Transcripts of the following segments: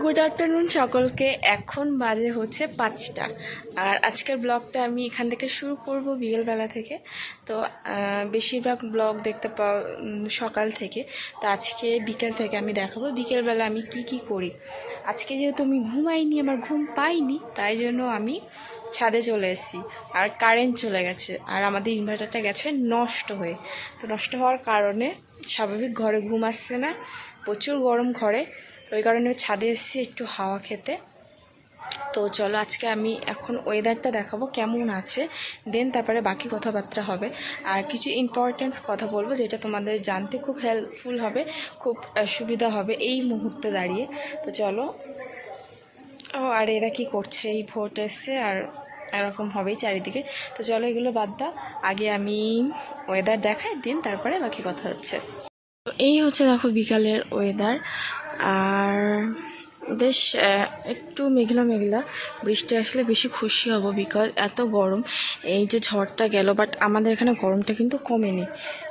Good afternoon সকলকে। এখন বাজে হচ্ছে পাঁচটা। আর আজকের ব্লগটা আমি এখান থেকে শুরু করব বিকেলবেলা থেকে। তো বেশিরভাগ ব্লগ দেখতে পাও সকাল থেকে। তো আজকে বিকেল থেকে আমি দেখাবো বিকেলবেলা আমি কি কি করি। আজকে যেহেতু আমি ঘুমাইনি, আমার ঘুম পাইনি, তাই জন্য আমি ছাদে চলে এসেছি। আর কারেন্ট চলে গেছে। আর আমাদের ইনভার্টারটা গেছে নষ্ট হয়ে। তো নষ্ট হওয়ার কারণে স্বাভাবিক ঘরে ঘুম আসছে না। প্রচুর গরম ঘরে। ওই কারণে ছাদে এসেছি একটু হাওয়া খেতে। তো চলো আজকে আমি এখন ওয়েদারটা দেখাবো কেমন আছে দেন তারপরে বাকি কথাবার্তা হবে। আর কিছু ইম্পর্টেন্স কথা বলব যেটা তোমাদের জানতে খুব হেল্পফুল হবে, খুব সুবিধা হবে এই মুহূর্তে দাঁড়িয়ে। তো চলো। ও, আর এরা কি করছে? এই ভোট এসছে আর এরকম হবেই চারিদিকে। তো চলো এগুলো বাদ দাও। আগে আমি ওয়েদার দেখাই দিন তারপরে বাকি কথা হচ্ছে। তো এই হচ্ছে দেখো বিকালের ওয়েদার আর বেশ একটু মেঘলা মেঘলা। বৃষ্টি আসলে বেশি খুশি হব বিকজ এত গরম। এই যে ঝড়টা গেল বাট আমাদের এখানে গরমটা কিন্তু কমেনি।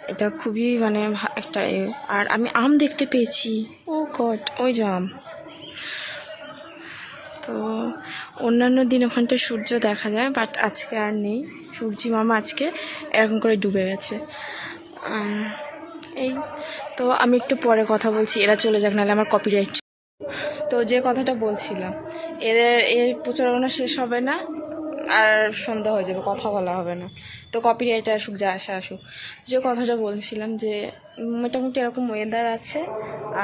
এটা খুবই মানে একটা। আর আমি আম দেখতে পেয়েছি। ও গড, ওই যে আম। তো অন্যান্য দিন ওখানটা সূর্য দেখা যায় বাট আজকে আর নেই। সূর্যি মামা আজকে এরকম করে ডুবে গেছে। এই, তো আমি একটু পরে কথা বলছি, এরা চলে যাক, নাহলে আমার কপিরাইট তো যে কথাটা বলছিলাম, এদের এই প্রচারণা শেষ হবে না, আর সন্ধ্যা হয়ে যাবে, কথা বলা হবে না। তো কপিরাইট আসুক, যা আসা আসুক। যে কথাটা বলছিলাম যে, মোটামুটি এরকম ওয়েদার আছে,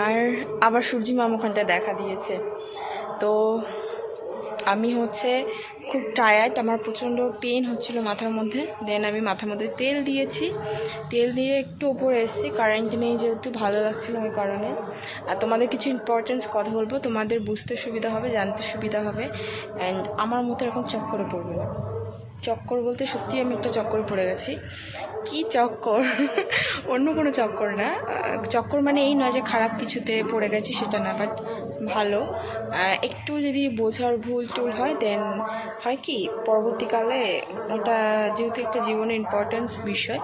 আর আবার সূর্যি মামুখানটা দেখা দিয়েছে। তো আমি হচ্ছে খুব টায়ার্ড আমার প্রচণ্ড পেন হচ্ছিল মাথার মধ্যে। দেন আমি মাথার মধ্যে তেল দিয়েছি। তেল দিয়ে একটু ওপরে এসেছি। কারেন্ট নেই যেহেতু, ভালো লাগছিল ওই কারণে। আর তোমাদের কিছু ইম্পর্টেন্স কথা বলব। তোমাদের বুঝতে সুবিধা হবে, জানতে সুবিধা হবে। অ্যান্ড আমার মতো এরকম চক্করে পড়বে না। চক্কর বলতে সত্যিই আমি একটা চক্করে পড়ে গেছি। কি চক্কর? অন্য কোনো চক্কর না। চক্কর মানে এই নয় যে খারাপ কিছুতে পড়ে গেছি সেটা না বাট ভালো। একটু যদি বোঝার ভুল টুল হয় দেন হয় কি, পরবর্তীকালে ওটা যেহেতু একটা জীবনের ইম্পর্টেন্স বিষয়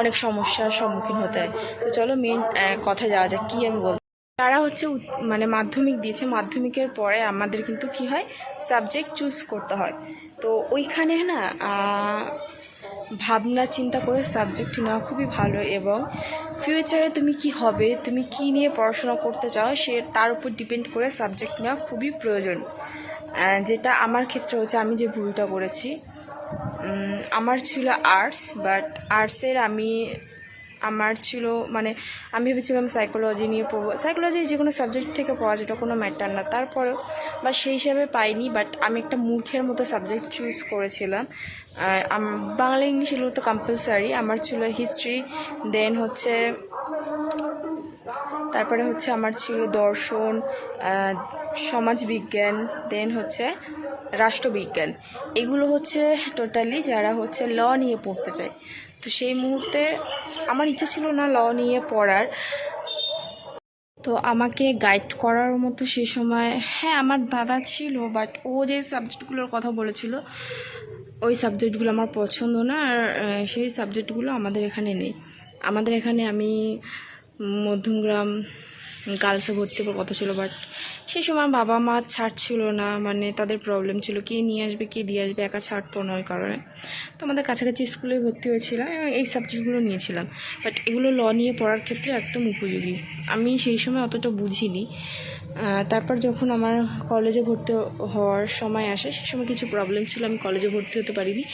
অনেক সমস্যার সম্মুখীন হতে হয়। তো চলো মেন কথা যাওয়া যাক, কী আমি বলব? তারা হচ্ছে মানে মাধ্যমিক দিয়েছে। মাধ্যমিকের পরে আমাদের কিন্তু কি হয় সাবজেক্ট চুজ করতে হয়। তো ওইখানে না ভাবনা, চিন্তা করে সাবজেক্ট নেওয়া খুবই ভালো এবং ফিউচারে তুমি কি হবে, তুমি কি নিয়ে পড়াশোনা করতে চাও, সে তার উপর ডিপেন্ড করে সাবজেক্ট নেওয়া খুবই প্রয়োজন। যেটা আমার ক্ষেত্রে হচ্ছে আমি যে ভুলটা করেছি আমার ছিল আর্টস বাট আর্টসের আমি আমার ছিল মানে আমি ভেবেছিলাম সাইকোলজি নিয়ে পড়ব। সাইকোলজি যে কোনো সাবজেক্ট থেকে পড়া যেটা কোনো ম্যাটার না। তারপরেও বা সেই হিসাবে পাইনি বাট আমি একটা মূর্খের মতো সাবজেক্ট চুজ করেছিলাম। বাংলা, ইংলিশ এগুলো তো কম্পালসারি আমার ছিল হিস্ট্রি দেন হচ্ছে, তারপরে হচ্ছে আমার ছিল দর্শন সমাজবিজ্ঞান দেন হচ্ছে রাষ্ট্রবিজ্ঞান। এগুলো হচ্ছে টোটালি যারা হচ্ছে ল নিয়ে পড়তে চায়। তো সেই মুহূর্তে আমার ইচ্ছা ছিল না ল নিয়ে পড়ার। তো আমাকে গাইড করার মতো সে সময় হ্যাঁ আমার দাদা ছিল বাট ও যে সাবজেক্টগুলোর কথা বলেছিল, ওই সাবজেক্টগুলো আমার পছন্দ না, আর সেই সাবজেক্টগুলো আমাদের এখানে নেই। আমাদের এখানে আমি মধ্যমগ্রাম গার্লসে ভর্তি হওয়ার কথা ছিল বাট সেই সময় বাবা মা ছাড়ছিল না মানে তাদের প্রবলেম ছিল কে নিয়ে আসবে, কে দিয়ে আসবে, একা ছাড়তো না ওই কারণে। তো আমাদের কাছাকাছি স্কুলে ভর্তি হয়েছিলাম, এবং এই সাবজেক্টগুলো নিয়েছিলাম। বাট এগুলো ল নিয়ে পড়ার ক্ষেত্রে একদম উপযোগী। আমি সেই সময় অতটা বুঝিনি। তারপর যখন আমার কলেজে ভর্তি হওয়ার সময় আসে, সে সময় কিছু প্রবলেম ছিল, আমি কলেজে ভর্তি হতে পারিনি।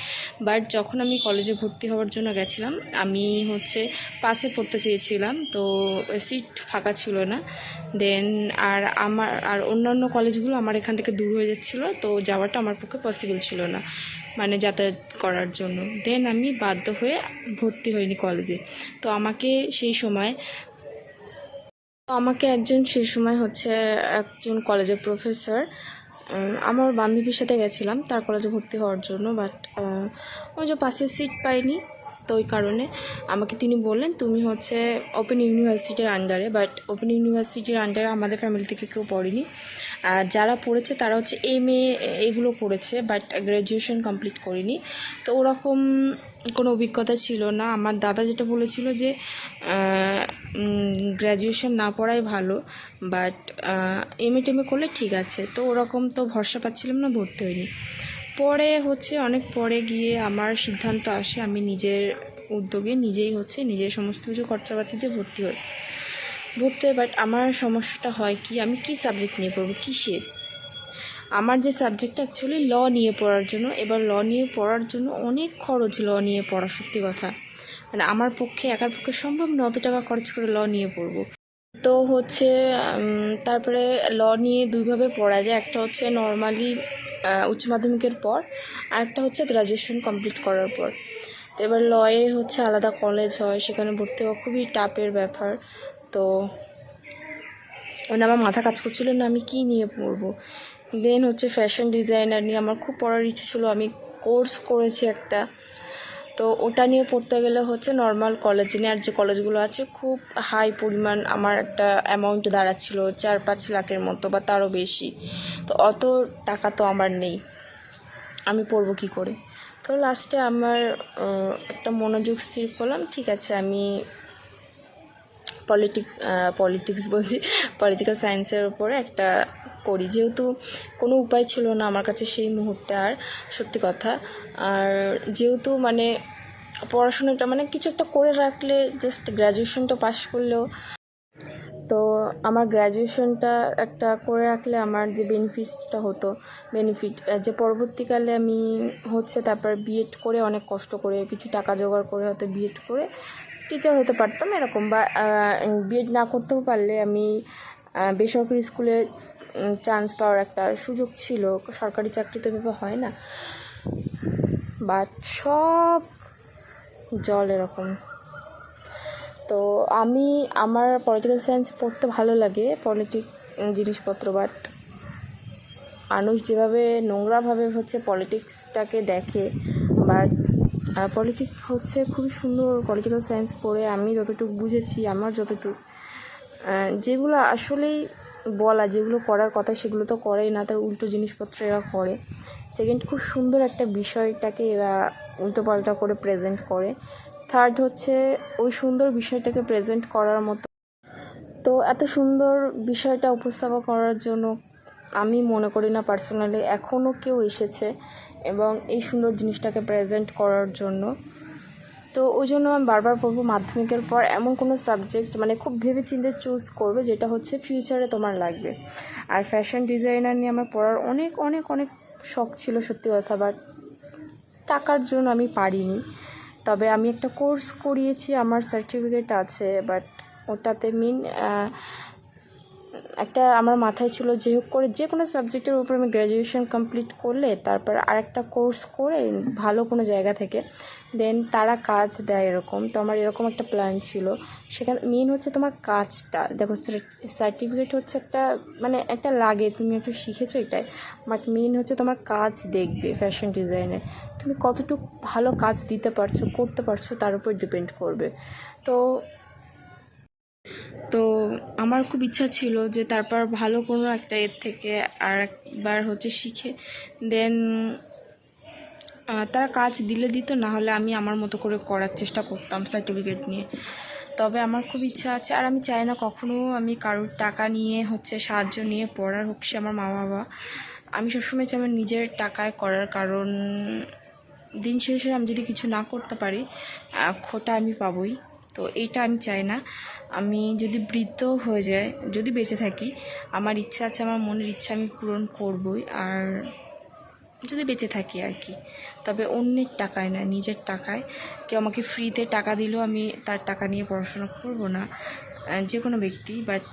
বাট যখন আমি কলেজে ভর্তি হওয়ার জন্য গেছিলাম, আমি হচ্ছে পাশে পড়তে চেয়েছিলাম, তো সিট ফাঁকা ছিল না। দেন আর আমার, আর অন্যান্য কলেজগুলো আমার এখান থেকে দূর হয়ে যাচ্ছিল, তো যাওয়াটা আমার পক্ষে পসিবল ছিল না মানে যাতায়াত করার জন্য। দেন আমি বাধ্য হয়ে ভর্তি হইনি কলেজে। তো আমাকে সেই সময়, তো আমাকে একজন সেই সময় হচ্ছে একজন কলেজের প্রফেসর আমার বান্ধবীর সাথে গেছিলাম, তার কলেজে ভর্তি হওয়ার জন্য বাট ওই যে পাশে সিট পাইনি। তো ওই কারণে আমাকে তিনি বললেন, তুমি হচ্ছে ওপেন ইউনিভার্সিটির আন্ডারে বাট ওপেন ইউনিভার্সিটির আন্ডারে আমাদের ফ্যামিলি থেকে কেউ পড়েনি। আর যারা পড়েছে তারা হচ্ছে এম এ এগুলো পড়েছে বাট গ্র্যাজুয়েশন কমপ্লিট করিনি। তো ওরকম কোনো অভিজ্ঞতা ছিল না। আমার দাদা যেটা বলেছিল যে গ্র্যাজুয়েশন না পড়াই ভালো বাট এম এ টেমে করলে ঠিক আছে। তো ওরকম তো ভরসা পাচ্ছিলাম না, ভর্তি হয়নি পরে হচ্ছে অনেক পরে গিয়ে আমার সিদ্ধান্ত আসে, আমি নিজের উদ্যোগে নিজেই হচ্ছে নিজের সমস্ত কিছু খরচাপাতিতে ভর্তি হই। ভর্তি বাট আমার সমস্যাটা হয় কি, আমি কি সাবজেক্ট নিয়ে পড়ব, কিসের? আমার যে সাবজেক্টটা অ্যাকচুয়ালি ল নিয়ে পড়ার জন্য, এবার ল নিয়ে পড়ার জন্য অনেক খরচ ল নিয়ে পড়া সত্যি কথা। মানে আমার পক্ষে, একার পক্ষে সম্ভব না অত টাকা খরচ করে ল নিয়ে পড়ব। তো হচ্ছে তারপরে ল নিয়ে দুইভাবে পড়া যায়, একটা হচ্ছে নর্মালি উচ্চ মাধ্যমিকের পর আরেকটা হচ্ছে গ্রাজুয়েশন কমপ্লিট করার পর। তো এবার লয়ে হচ্ছে আলাদা কলেজ হয়, সেখানে ভর্তি হওয়া খুবই টাপের ব্যাপার। তো মানে আমার মাথা কাজ করছিল না, আমি কি নিয়ে পড়ব? দেন হচ্ছে ফ্যাশন ডিজাইনার নিয়ে আমার খুব পড়ার ইচ্ছে ছিল, আমি কোর্স করেছি একটা। তো ওটা নিয়ে পড়তে গেলে হচ্ছে নর্মাল কলেজ আর যে কলেজগুলো আছে, খুব হাই পরিমাণ আমার একটা অ্যামাউন্ট দাঁড়াচ্ছিল চার পাঁচ লাখের মতো বা তারও বেশি। তো অত টাকা তো আমার নেই। আমি পড়ব কি করে? তো লাস্টে আমার একটা মনোযোগ স্থির করলাম, ঠিক আছে, আমি পলিটিক্স পলিটিক্স বলছি পলিটিক্যাল সায়েন্সের উপরে একটা করি। যেহেতু কোনো উপায় ছিল না আমার কাছে সেই মুহূর্তে আর, সত্যি কথা। আর যেহেতু মানে পড়াশোনাটা মানে কিছু একটা করে রাখলে জাস্ট গ্র্যাজুয়েশনটা পাশ করলেও, তো আমার গ্র্যাজুয়েশনটা একটা করে রাখলে আমার যে বেনিফিটটা হতো বেনিফিট যে পরবর্তীকালে আমি হচ্ছে তারপর বিএড করে অনেক কষ্ট করে, কিছু টাকা জোগাড় করে হয়তো বিএড করে টিচার হতে পারতাম এরকম বা বিএড না করতেও পারলে আমি বেসরকারি স্কুলে চান্স পাওয়ার একটা সুযোগ ছিল। সরকারি চাকরি তো এভাবে হয় না। বাট সব জল এরকম। তো আমি, আমার পলিটিক্যাল সায়েন্স পড়তে ভালো লাগে পলিটিক জিনিসপত্র বাট মানুষ যেভাবে নোংরাভাবে হচ্ছে পলিটিক্সটাকে দেখে বা পলিটিক্স হচ্ছে খুবই সুন্দর পলিটিক্যাল সায়েন্স পড়ে। আমি যতটুকু বুঝেছি, আমার যতটুকু যেগুলো আসলেই বলা, যেগুলো করার কথা সেগুলো তো করেই না, তার উল্টো জিনিসপত্র এরা করে। সেকেন্ড খুব সুন্দর একটা বিষয়টাকে এরা উল্টো পাল্টা করে প্রেজেন্ট করে। থার্ড হচ্ছে, ওই সুন্দর বিষয়টাকে প্রেজেন্ট করার মতো। তো এত সুন্দর বিষয়টা উপস্থাপন করার জন্য আমি মনে করি না পার্সোনালি এখনও কেউ এসেছে এবং এই সুন্দর জিনিসটাকে প্রেজেন্ট করার জন্য। তো ওই জন্য আমি বারবার বলব মাধ্যমিকের পর এমন কোনো সাবজেক্ট মানে খুব ভেবে চিন্তে চুজ করবে যেটা হচ্ছে ফিউচারে তোমার লাগবে। আর ফ্যাশন ডিজাইনার নিয়ে আমার পড়ার অনেক অনেক অনেক শখ ছিল সত্যি কথা বাট টাকার জন্য আমি পারিনি। তবে আমি একটা কোর্স করিয়েছি, আমার সার্টিফিকেট আছে বাট ওটাতে মিন একটা আমার মাথায় ছিল যে হোক করে যে কোনো সাবজেক্টের উপর আমি গ্র্যাজুয়েশন কমপ্লিট করলে তারপর আরেকটা কোর্স করে ভালো কোনো জায়গা থেকে দেন তারা কাজ দেয় এরকম। তো আমার এরকম একটা প্ল্যান ছিল। সেখানে মেন হচ্ছে তোমার কাজটা। দেখো সার্টিফিকেট হচ্ছে একটা মানে একটা লাগে, তুমি একটু শিখেছো এটাই। বাট মেন হচ্ছে তোমার কাজ দেখবে ফ্যাশন ডিজাইনে তুমি কতটুকু ভালো কাজ দিতে পারছ, করতে পারছ, তার উপর ডিপেন্ড করবে। তো তো আমার খুব ইচ্ছা ছিল যে তারপর ভালো কোনো একটা এর থেকে আর একবার হচ্ছে শিখে দেন তারা কাজ দিলে দিত না হলে আমি আমার মতো করে করার চেষ্টা করতাম সার্টিফিকেট নিয়ে। তবে আমার খুব ইচ্ছা আছে, আর আমি চাই না কখনো আমি কারোর টাকা নিয়ে হচ্ছে সাহায্য নিয়ে পড়ার হোক, সে আমার মা বাবা আমি সবসময় চাই আমার নিজের টাকায় করার, কারণ দিন শেষে আমি যদি কিছু না করতে পারি খোটা আমি পাবই। তো এইটা আমি চাই না। আমি যদি বৃদ্ধ হয়ে যায় যদি বেঁচে থাকি, আমার ইচ্ছা আছে, আমার মনের ইচ্ছা আমি পূরণ করবই, আর যদি বেঁচে থাকি আর কি। তবে অন্যের টাকায় না, নিজের টাকায়। কেউ আমাকে ফ্রিতে টাকা দিলেও আমি তার টাকা নিয়ে পড়াশোনা করব না। যে কোনো ব্যক্তি বাট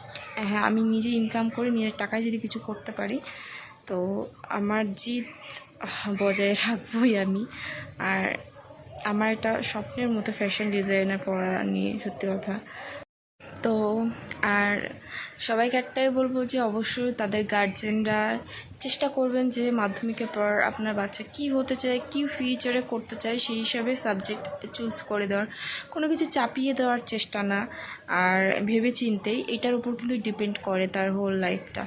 হ্যাঁ আমি নিজে ইনকাম করে নিজের টাকায় যদি কিছু করতে পারি, তো আমার জিত বজায় রাখবই আমি। আর আমার এটা স্বপ্নের মতো ফ্যাশন ডিজাইনার পড়া নিয়ে সত্যি কথা। তো আর সবাইকে একটাই বলব যে অবশ্যই তাদের গার্জেনরা চেষ্টা করবেন যে মাধ্যমিকের পর আপনার বাচ্চা কি হতে চায়, কি ফিউচারে করতে চায়, সেই হিসাবে সাবজেক্ট চুজ করে দেওয়ার, কোনো কিছু চাপিয়ে দেওয়ার চেষ্টা না। আর ভেবে চিন্তেই এটার উপর কিন্তু ডিপেন্ড করে তার হোল লাইফটা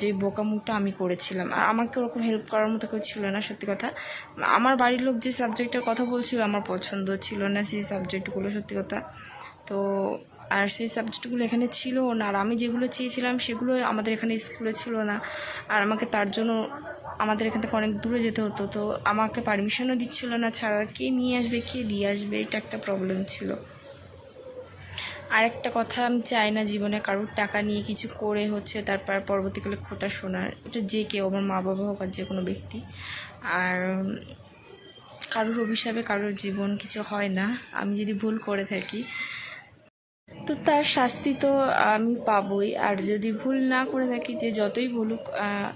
যে বোকামুটা আমি করেছিলাম। আর আমাকে ওরকম হেল্প করার মতো কেউ ছিল না, সত্যি কথা। আমার বাড়ির লোক যে সাবজেক্টের কথা বলছিল, আমার পছন্দ ছিল না সেই সাবজেক্টগুলো সত্যি কথা। তো, আর সেই সাবজেক্টগুলো এখানে ছিল না, আর আমি যেগুলো চেয়েছিলাম সেগুলো আমাদের এখানে স্কুলে ছিল না। আর আমাকে তার জন্য আমাদের এখান থেকে অনেক দূরে যেতে হতো। তো আমাকে পারমিশনও দিচ্ছিল না, ছাড়া কে নিয়ে আসবে, কে দিয়ে আসবে, এটা একটা প্রবলেম ছিল। আর একটা কথা আমি চাই না জীবনে কারোর টাকা নিয়ে কিছু করে হচ্ছে তারপর পরবর্তীকালে খোটা শোনার। এটা যে কেউ আমার মা বাবা হোক আর যে কোনো ব্যক্তি। আর কারোর অভিশাপে কারোর জীবন কিছু হয় না। আমি যদি ভুল করে থাকি তো তার শাস্তি তো আমি পাবই। আর যদি ভুল না করে থাকি যে যতই আহ,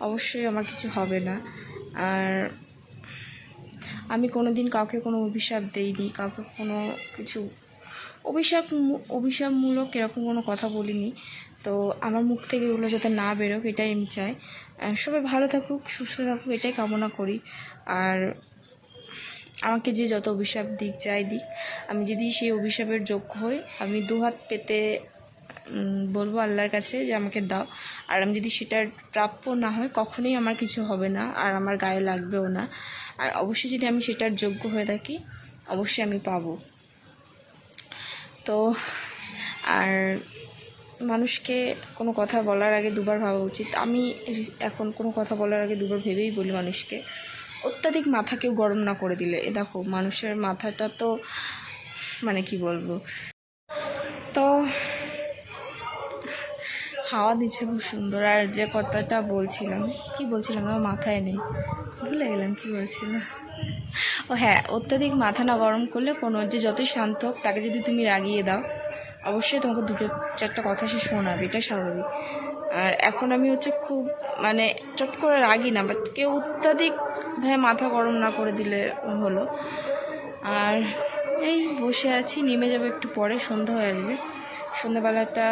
অবশ্যই আমার কিছু হবে না। আর আমি কোনো দিন কাউকে কোনো অভিশাপ দেইনি কাউকে কোনো কিছু অভিশাপ অভিশাপমূলক এরকম কোনো কথা বলিনি। তো আমার মুখ থেকে এগুলো যাতে না বেরোক, এটাই আমি চাই। সবাই ভালো থাকুক, সুস্থ থাকুক, এটাই কামনা করি। আর আমাকে যে যত অভিশাপ দিক, যাই দিক, আমি যদি সেই অভিশাপের যোগ্য হই, আমি দুহাত পেতে বলব আল্লাহর কাছে যে আমাকে দাও। আর আমি যদি সেটার প্রাপ্য না হয় কখনোই আমার কিছু হবে না, আর আমার গায়ে লাগবেও না। আর অবশ্যই যদি আমি সেটার যোগ্য হয়ে থাকি, অবশ্যই আমি পাবো। তো আর মানুষকে কোনো কথা বলার আগে দুবার ভাবা উচিত। আমি এখন কোনো কথা বলার আগে দুবার ভেবেই বলি মানুষকে, অত্যাধিক মাথা কেউ গরম না করে দিলে। এ দেখো, মানুষের মাথাটা তো মানে কি বলব? তো হাওয়া দিচ্ছে খুব সুন্দর। আর যে কথাটা বলছিলাম, কি বলছিলাম আমার মাথায় নেই। ভুলে গেলাম, কি বলছিলাম ও হ্যাঁ অত্যাধিক মাথা না গরম করলে কোনো যে যতই শান্ত হোক, তাকে যদি তুমি রাগিয়ে দাও, অবশ্যই তোমাকে দুটো চারটা কথা সে শোনাবে, এটা স্বাভাবিক। আর এখন আমি হচ্ছে খুব মানে চট করে রাগি না বাট কেউ অত্যাধিক ভাবে মাথা গরম না করে দিলে হলো। আর এই বসে আছি, নেমে যাবে একটু পরে, সন্ধ্যা হয়ে আসবে সন্ধ্যাবেলাটা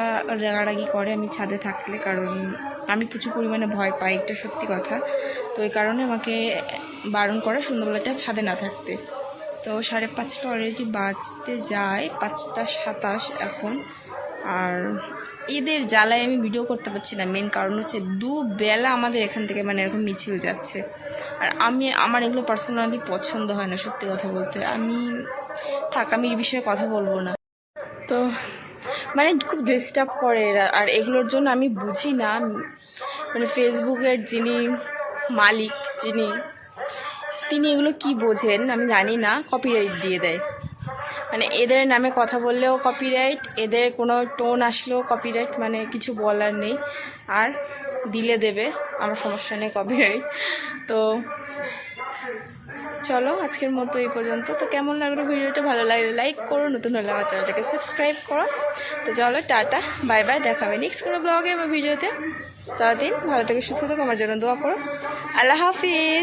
রাগারাগি করে আমি ছাদে থাকলে, কারণ আমি প্রচুর পরিমাণে ভয় পাই, এটা সত্যি কথা। তো এই কারণে আমাকে বারণ করে সন্ধ্যাবেলাটা ছাদে না থাকতে। তো সাড়ে পাঁচটা অলরেডি বাজতে যায়, পাঁচটা সাতাশ এখন। আর এদের জ্বালায় আমি ভিডিও করতে পারছি না। মেন কারণ হচ্ছে দুবেলা আমাদের এখান থেকে মানে এরকম মিছিল যাচ্ছে। আর আমি, আমার এগুলো পার্সোনালি পছন্দ হয় না, সত্যি কথা বলতে। আমি, থাক, আমি এই বিষয়ে কথা বলব না। তো মানে খুব ডিস্টার্ব করে এরা। আর এগুলোর জন্য আমি বুঝি না। মানে ফেসবুকের যিনি মালিক যিনি, তিনি এগুলো কি বোঝেন আমি জানি না কপিরাইট দিয়ে দেয়। মানে এদের নামে কথা বললেও কপিরাইট এদের কোনো টোন আসলেও কপিরাইট মানে কিছু বলার নেই। আর দিলে দেবে, আমার সমস্যা নেই কপিরাইট তো চলো, আজকের মতো এই পর্যন্ত। তো কেমন লাগল ভিডিওটা? ভালো লাগলে লাইক করো, নতুন হলে আমার চ্যানেলটাকে সাবস্ক্রাইব করো। তো চলো, টাটা বাই বাই দেখাবে নেক্সট কোনো ব্লগে বা ভিডিওতে। ততদিন ভালো থেকে সুস্থ থাকো আমার জন্য দোয়া করো। আল্লাহ হাফিজ।